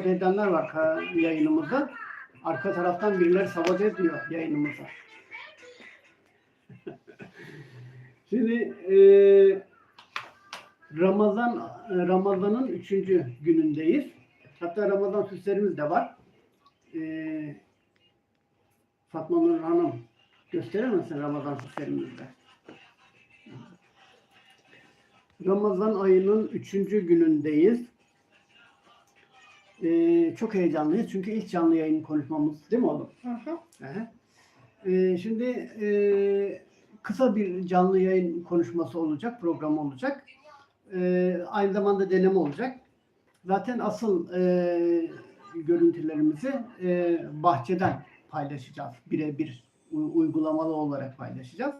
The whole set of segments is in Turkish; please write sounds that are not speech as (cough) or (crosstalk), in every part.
sabote edenler var yayınımızda. Arka taraftan birileri sabote ediyor yayınımızı. (laughs) Şimdi e, Ramazan Ramazan'ın üçüncü günündeyiz. Hatta Ramazan süslerimiz de var. E, Fatma Nur Hanım gösterir misin Ramazan süslerimizi de? Ramazan ayının üçüncü günündeyiz. Ee, çok heyecanlıyız çünkü ilk canlı yayın konuşmamız değil mi oğlum? Hı hı. Hı. Ee, şimdi e, kısa bir canlı yayın konuşması olacak, program olacak. Ee, aynı zamanda deneme olacak. Zaten asıl e, görüntülerimizi e, bahçeden paylaşacağız. Birebir uygulamalı olarak paylaşacağız.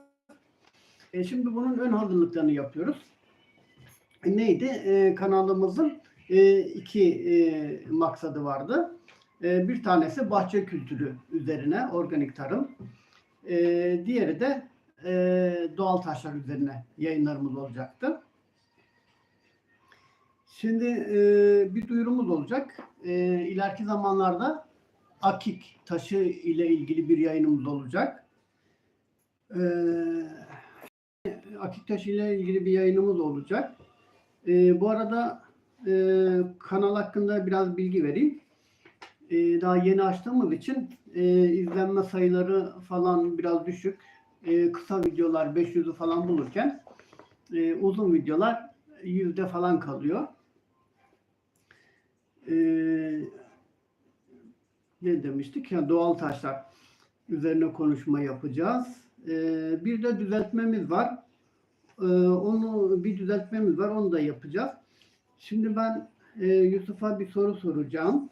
E, şimdi bunun ön hazırlıklarını yapıyoruz. E, neydi? E, kanalımızın e, iki e, maksadı vardı. E, bir tanesi bahçe kültürü üzerine, organik tarım. Diğeri de doğal taşlar üzerine yayınlarımız olacaktı. Şimdi bir duyurumuz olacak. E, zamanlarda akik taşı ile ilgili bir yayınımız olacak. Akik taşı ile ilgili bir yayınımız olacak. Bu arada e, kanal hakkında biraz bilgi vereyim. E, daha yeni açtığımız için e, izlenme sayıları falan biraz düşük. E, kısa videolar 500'ü falan bulurken e, uzun videolar yüzde falan kalıyor. E, ne demiştik? Ya doğal taşlar üzerine konuşma yapacağız. E, bir de düzeltmemiz var. E, onu bir düzeltmemiz var. Onu da yapacağız. Şimdi ben e, Yusuf'a bir soru soracağım.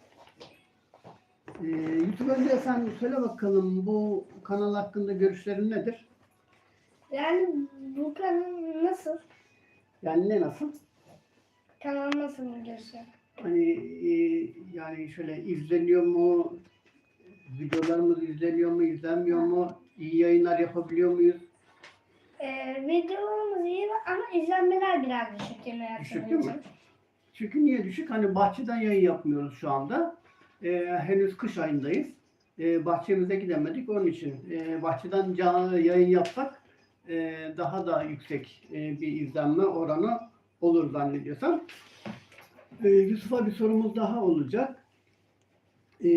E, Yusuf önce sen söyle bakalım bu kanal hakkında görüşlerin nedir? Yani bu kanal nasıl? Yani ne nasıl? Kanal nasıl görüyorsun? Hani e, yani şöyle izleniyor mu? Videolarımız izleniyor mu, izlenmiyor mu? İyi yayınlar yapabiliyor muyuz? Ee, videolarımız iyi ama izlenmeler biraz düşük yine Düşük değil mi? Çünkü niye düşük? Hani bahçeden yayın yapmıyoruz şu anda. Ee, henüz kış ayındayız. Ee, bahçemize gidemedik. Onun için e, bahçeden yayın yapsak e, daha da yüksek e, bir izlenme oranı olur zannediyorsam. Ee, Yusuf'a bir sorumuz daha olacak. Ee,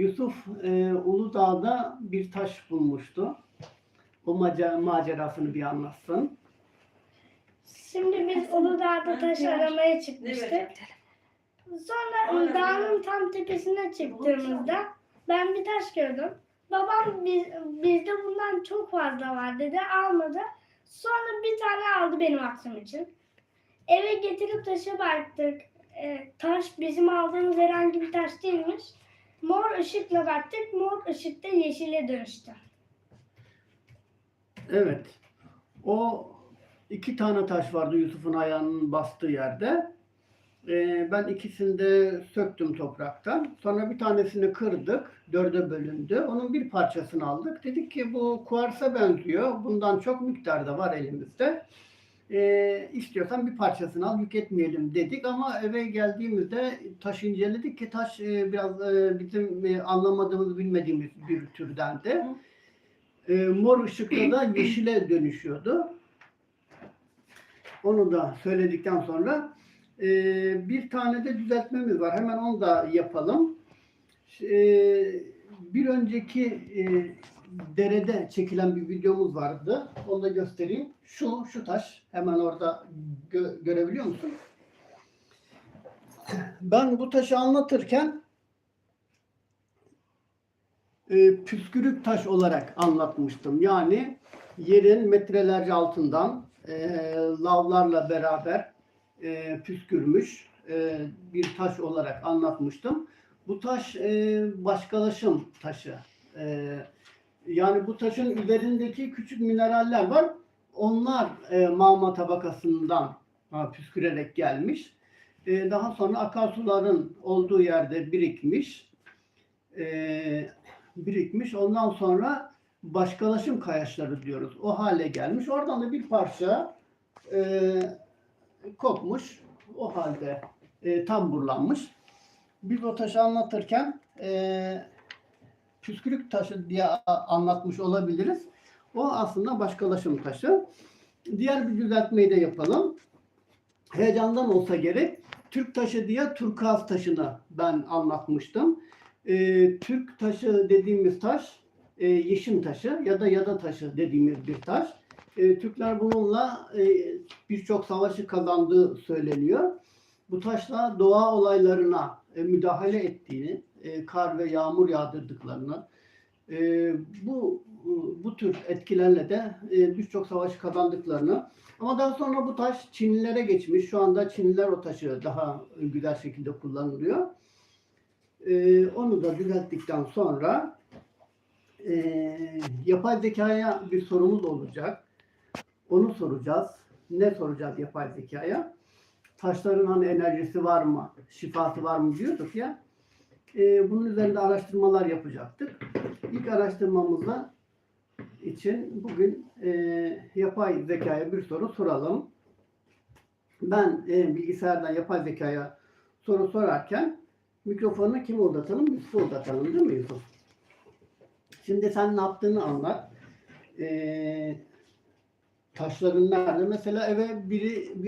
Yusuf e, Uludağ'da bir taş bulmuştu. O macerasını bir anlatsın. Şimdi biz Uludağ'da taş aramaya çıkmıştık. Sonra dağın tam tepesine çıktığımızda ben bir taş gördüm. Babam biz, bizde bundan çok fazla var dedi almadı. Sonra bir tane aldı benim aklım için. Eve getirip taşa baktık. Ee, taş bizim aldığımız herhangi bir taş değilmiş. Mor ışıkla baktık. Mor ışıkta yeşile dönüştü. Evet. O iki tane taş vardı Yusuf'un ayağının bastığı yerde. Ee, ben ikisini de söktüm topraktan. Sonra bir tanesini kırdık. Dörde bölündü. Onun bir parçasını aldık. Dedik ki bu kuarsa benziyor. Bundan çok miktarda var elimizde. Ee, istiyorsan bir parçasını al yük etmeyelim dedik ama eve geldiğimizde taş inceledik ki taş e, biraz e, bizim e, anlamadığımız bilmediğimiz bir türdendi. E, mor ışıkta da yeşile dönüşüyordu. Onu da söyledikten sonra e, bir tane de düzeltmemiz var. Hemen onu da yapalım. E, bir önceki e, derede çekilen bir videomuz vardı. Onu da göstereyim. Şu, şu taş. Hemen orada gö- görebiliyor musun? Ben bu taşı anlatırken e, püskürük taş olarak anlatmıştım. Yani yerin metrelerce altından e, lavlarla beraber e, püskürmüş e, bir taş olarak anlatmıştım. Bu taş e, başkalaşım taşı. E, yani bu taşın üzerindeki küçük mineraller var. Onlar e, mağma tabakasından ha, püskürerek gelmiş. E, daha sonra akarsuların olduğu yerde birikmiş. E, birikmiş. Ondan sonra başkalaşım kayaçları diyoruz. O hale gelmiş. Oradan da bir parça e, kopmuş. O halde e, tamburlanmış. biz o taşı anlatırken e, püskürük taşı diye anlatmış olabiliriz. O aslında başkalaşım taşı. Diğer bir düzeltmeyi de yapalım. Heyecandan olsa gerek Türk taşı diye turkuaz taşını ben anlatmıştım. E, Türk taşı dediğimiz taş e, yeşim taşı ya da yada taşı dediğimiz bir taş. E, Türkler bununla e, birçok savaşı kazandığı söyleniyor. Bu taşla doğa olaylarına e, müdahale ettiğini, e, kar ve yağmur yağdırdıklarını, e, bu bu tür etkilerle de e, birçok savaşı kazandıklarını ama daha sonra bu taş Çinlilere geçmiş. Şu anda Çinliler o taşı daha güzel şekilde kullanılıyor. E, onu da düzelttikten sonra e, yapay zekaya bir sorumuz olacak. Onu soracağız. Ne soracağız yapay zekaya? Taşların hani enerjisi var mı, şifası var mı diyorduk ya. E, bunun üzerinde araştırmalar yapacaktık. İlk araştırmamızda için bugün e, yapay zekaya bir soru soralım. Ben e, bilgisayardan yapay zekaya soru sorarken mikrofonu kim uzatalım? Yusuf'u uzatalım değil mi Yusuf? Şimdi sen ne yaptığını anlat. E, taşların nerede? Mesela eve biri bir